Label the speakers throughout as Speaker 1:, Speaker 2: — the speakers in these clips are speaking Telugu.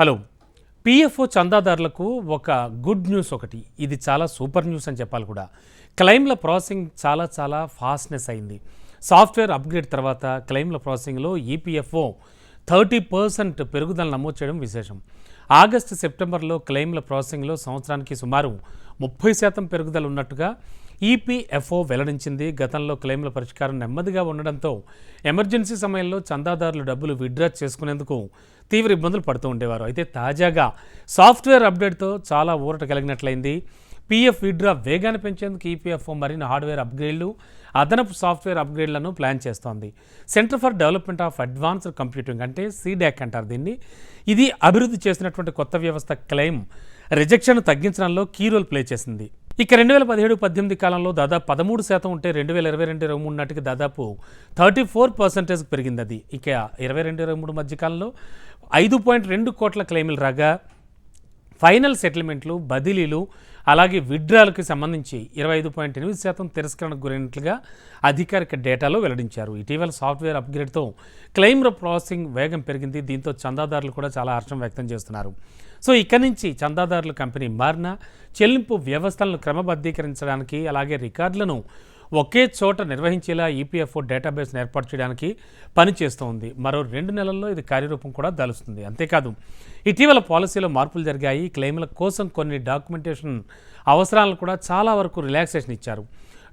Speaker 1: హలో. పిఎఫ్ఓ చందాదారులకు ఒక గుడ్ న్యూస్ ఒకటి. ఇది చాలా సూపర్ న్యూస్ అని చెప్పాలి కూడా. క్లెయిమ్ల ప్రాసెసింగ్ చాలా చాలా ఫాస్ట్నెస్ అయింది. సాఫ్ట్వేర్ అప్గ్రేడ్ తర్వాత క్లెయిమ్ల ప్రాసెసింగ్లో ఈపీఎఫ్ఓ థర్టీ పర్సెంట్ పెరుగుదల నమోదు చేయడం విశేషం. ఆగస్టు సెప్టెంబర్లో క్లెయిమ్ల ప్రాసెసింగ్లో సంవత్సరానికి సుమారు ముప్పై శాతం పెరుగుదల ఉన్నట్టుగా ఈపీఎఫ్ఓ వెల్లడించింది. గతంలో క్లెయిమ్ల పరిష్కారం నెమ్మదిగా ఉండడంతో ఎమర్జెన్సీ సమయంలో చందాదారులు డబ్బులు విత్డ్రా చేసుకునేందుకు తీవ్ర ఇబ్బందులు పడుతూ ఉండేవారు. అయితే తాజాగా సాఫ్ట్వేర్ అప్డేట్తో చాలా ఊరట కలిగినట్లయింది. పీఎఫ్ విత్డ్రా వేగాన్ని పెంచేందుకు ఈపీఎఫ్ఓ మరిన్ని హార్డ్వేర్ అప్గ్రేడ్లు అదనపు సాఫ్ట్వేర్ అప్గ్రేడ్లను ప్లాన్ చేస్తోంది. Centre for development of advanced computing అంటే సీడాక్ అంటారు దీన్ని. ఇది అభివృద్ధి చేసినటువంటి కొత్త వ్యవస్థ క్లెయిమ్ రిజెక్షన్ తగ్గించడంలో కీ రోల్ ప్లే చేసింది. ఇక రెండు వేల పదిహేడు పద్దెనిమిది కాలంలో దాదాపు పదమూడు శాతం ఉంటే రెండు వేల ఇరవై రెండు ఇరవై మూడు నాటికి దాదాపు థర్టీ ఫోర్ పర్సెంటేజ్ పెరిగింది అది. ఇక ఇరవై రెండు ఇరవై మూడు మధ్య కాలంలో ఐదు పాయింట్ రెండు కోట్ల క్లెయిములు రాగా ఫైనల్ సెటిల్మెంట్లు బదిలీలు అలాగే విడ్రాలకు సంబంధించి ఇరవై ఐదు పాయింట్ ఎనిమిది శాతం తిరస్కరణకు గురైనట్లుగా అధికారిక డేటాలో వెల్లడించారు. ఇటీవల సాఫ్ట్వేర్ అప్గ్రేడ్తో క్లెయిమ్ ప్రాసెసింగ్ వేగం పెరిగింది. దీంతో చందాదారులు కూడా చాలా హర్షం వ్యక్తం చేస్తున్నారు. సో ఇక్కడి నుంచి చందాదారుల కంపెనీ మారిన చెల్లింపు వ్యవస్థలను క్రమబద్ధీకరించడానికి అలాగే రికార్డులను ఒకే చోట నిర్వహించేలా ఈపీఎఫ్ఓ డేటాబేస్ను ఏర్పాటు చేయడానికి పనిచేస్తోంది మరో రెండు నెలల్లో ఇది కార్యరూపం కూడా దాలుస్తుంది. అంతేకాదు ఇటీవల పాలసీలో మార్పులు జరిగాయి. క్లెయిమ్ల కోసం కొన్ని డాక్యుమెంటేషన్ అవసరాలను కూడా చాలా వరకు రిలాక్సేషన్ ఇచ్చారు.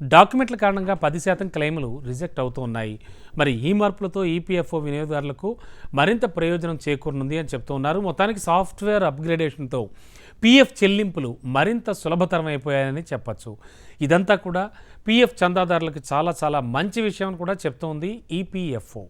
Speaker 1: డాక్యుమెంట్ల కారణంగా పది శాతం క్లెయిములు రిజెక్ట్ అవుతూ ఉన్నాయి. మరి ఈ మార్పులతో ఈపీఎఫ్ఓ వినియోగదారులకు మరింత ప్రయోజనం చేకూరనుంది అని చెప్తూ ఉన్నారు. మొత్తానికి సాఫ్ట్వేర్ అప్గ్రేడేషన్తో పీఎఫ్ చెల్లింపులు మరింత సులభతరం అయిపోయాయని చెప్పచ్చు. ఇదంతా కూడా పీఎఫ్ చందాదారులకు చాలా చాలా మంచి విషయం అని కూడా చెప్తోంది ఈపీఎఫ్ఓ.